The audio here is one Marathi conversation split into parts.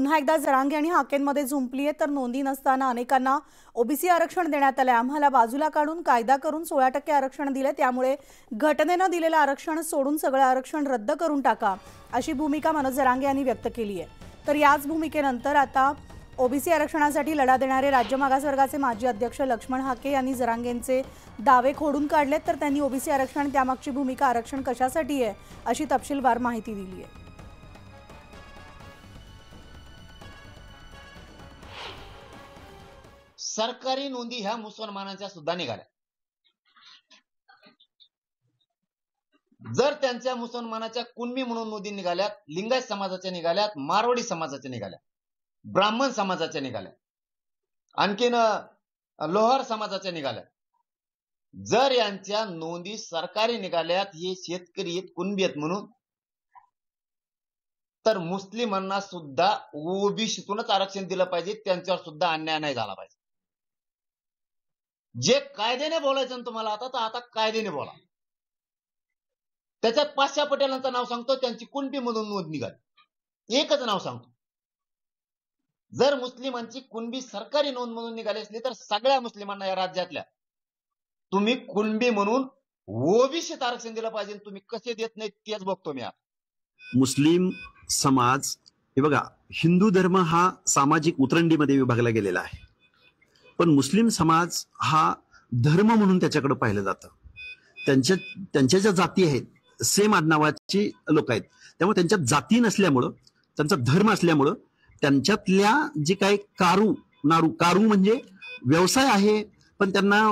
पुन्हा एकदा जरांगे आणि हाकेंमध्ये झुंपली आहे तर नोंदी नसताना अनेकांना ओबीसी आरक्षण देण्यात आलंय. आम्हाला बाजूला काढून कायदा करून सोळा टक्के आरक्षण दिले त्यामुळे घटनेनं दिलेलं आरक्षण सोडून सगळं आरक्षण रद्द करून टाका अशी भूमिका मनोज जरांगे यांनी व्यक्त केली आहे. तर याच भूमिकेनंतर आता ओबीसी आरक्षणासाठी लढा देणारे राज्य मागासवर्गाचे माजी अध्यक्ष लक्ष्मण हाके यांनी जरांगेंचे दावे खोडून काढलेत तर त्यांनी ओबीसी आरक्षण त्यामागची भूमिका आरक्षण कशासाठी आहे अशी तपशीलवार माहिती दिली आहे. सरकारी नोंदी ह्या मुसलमानांच्या सुद्धा निघाल्या. जर त्यांच्या मुसलमानाच्या कुणबी म्हणून नोंदी निघाल्यात लिंगायत समाजाच्या निघाल्यात मारवाडी समाजाच्या निघाल्या ब्राह्मण समाजाच्या निघाल्या आणखीन लोहार समाजाच्या निघाल्या जर यांच्या नोंदी सरकारी निघाल्यात हे शेतकरी आहेत कुणबी आहेत म्हणून तर मुस्लिमांना सुद्धा ओबीसीतूनच आरक्षण दिलं पाहिजे त्यांच्यावर सुद्धा अन्याय नाही झाला पाहिजे. जे कायद्याने बोलायचं ना तुम्हाला आता तर आता कायद्याने बोला. त्याच्यात पाचशा पटेलांचं नाव सांगतो त्यांची कुणबी म्हणून नोंद निघाली. एकच नाव सांगतो. जर मुस्लिमांची कुणबी सरकारी नोंद म्हणून निघाली असली तर सगळ्या मुस्लिमांना या राज्यातल्या तुम्ही कुणबी म्हणून ओबीसीत आरक्षण दिलं पाहिजे तुम्ही कसे देत नाही तेच बघतो मी मुस्लिम समाज हे बघा हिंदू धर्म हा सामाजिक उतरंडीमध्ये विभागला गेलेला आहे. पण मुस्लिम समाज हा धर्म म्हणून त्याच्याकडे पाहिलं जातं. त्यांच्या त्यांच्या ज्या जाती आहेत सेम आडनावाची लोक आहेत. त्यामुळे त्यांच्यात जाती नसल्यामुळं त्यांचा धर्म असल्यामुळं त्यांच्यातल्या जे काही कारू नारू कारू म्हणजे व्यवसाय आहे पण त्यांना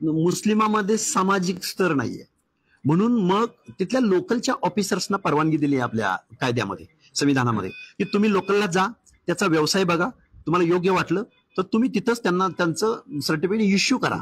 मुस्लिमामध्ये सामाजिक स्तर नाहीये. म्हणून मग तिथल्या लोकलच्या ऑफिसर्सना परवानगी दिली आहे आपल्या कायद्यामध्ये संविधानामध्ये की तुम्ही लोकलला जा त्याचा व्यवसाय बघा तुम्हाला योग्य वाटलं तर तुम्ही तिथंच त्यांना त्यांचं सर्टिफिकेट इश्यू करा.